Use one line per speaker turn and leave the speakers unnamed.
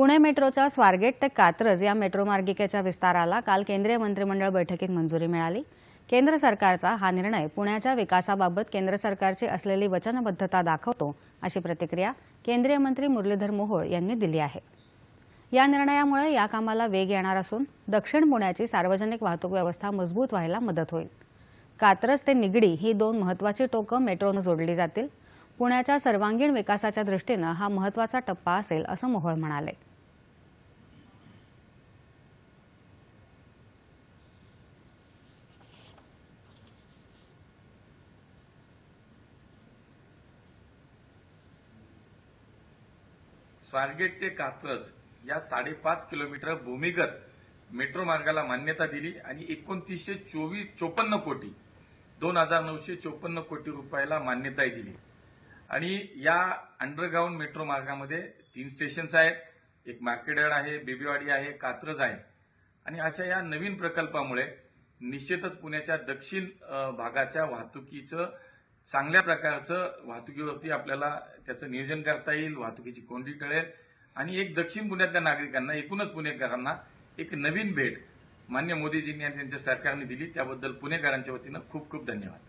पुणे मेट्रोच्या स्वारगेट ते कात्रज या मेट्रो मार्गिकेच्या विस्ताराला काल केंद्रीय मंत्रिमंडळ बैठकीत मंजुरी मिळाली. केंद्र सरकारचा हा निर्णय पुण्याच्या विकासाबाबत केंद्र सरकारची असलेली वचनबद्धता दाखवतो अशी प्रतिक्रिया केंद्रीय मंत्री मुरलीधर मोहोळ यांनी दिली आहे. या निर्णयामुळे या कामाला वेग येणार असून दक्षिण पुण्याची सार्वजनिक वाहतूक व्यवस्था मजबूत व्हायला मदत होईल. कात्रज ते निगडी ही दोन महत्वाची टोकं मेट्रोनं जोडली जातील. पुण्याच्या सर्वांगीण विकासाच्या दृष्टीनं हा महत्त्वाचा टप्पा असेल असं मोहोळ म्हणाले.
स्वारगेट ते कात्रज या साडेपाच किलोमीटर भूमिगत मेट्रो मार्गाला मान्यता दिली आणि एकोणतीसशे चोवीस चोपन्न कोटी दोन हजार नऊशे चोपन्न कोटी रुपयाला मान्यताही दिली. आणि या अंडरग्राऊंड मेट्रो मार्गामध्ये तीन स्टेशन्स आहेत. एक मार्केटयार्ड आहे बेबीवाडी आहे कात्रज आहे. आणि अशा या नवीन प्रकल्पामुळे निश्चितच पुण्याच्या दक्षिण भागाच्या वाहतुकीचं चांगल्या प्रकारचं वाहतुकीवरती आपल्याला त्याचं नियोजन करता येईल वाहतुकीची कोंडी टळेल. आणि एक दक्षिण पुण्यातल्या नागरिकांना एकूणच पुणेकरांना एक नवीन भेट मान्य मोदीजींनी आणि त्यांच्या सरकारने दिली. त्याबद्दल पुणेकरांच्या वतीनं खूप खूप धन्यवाद.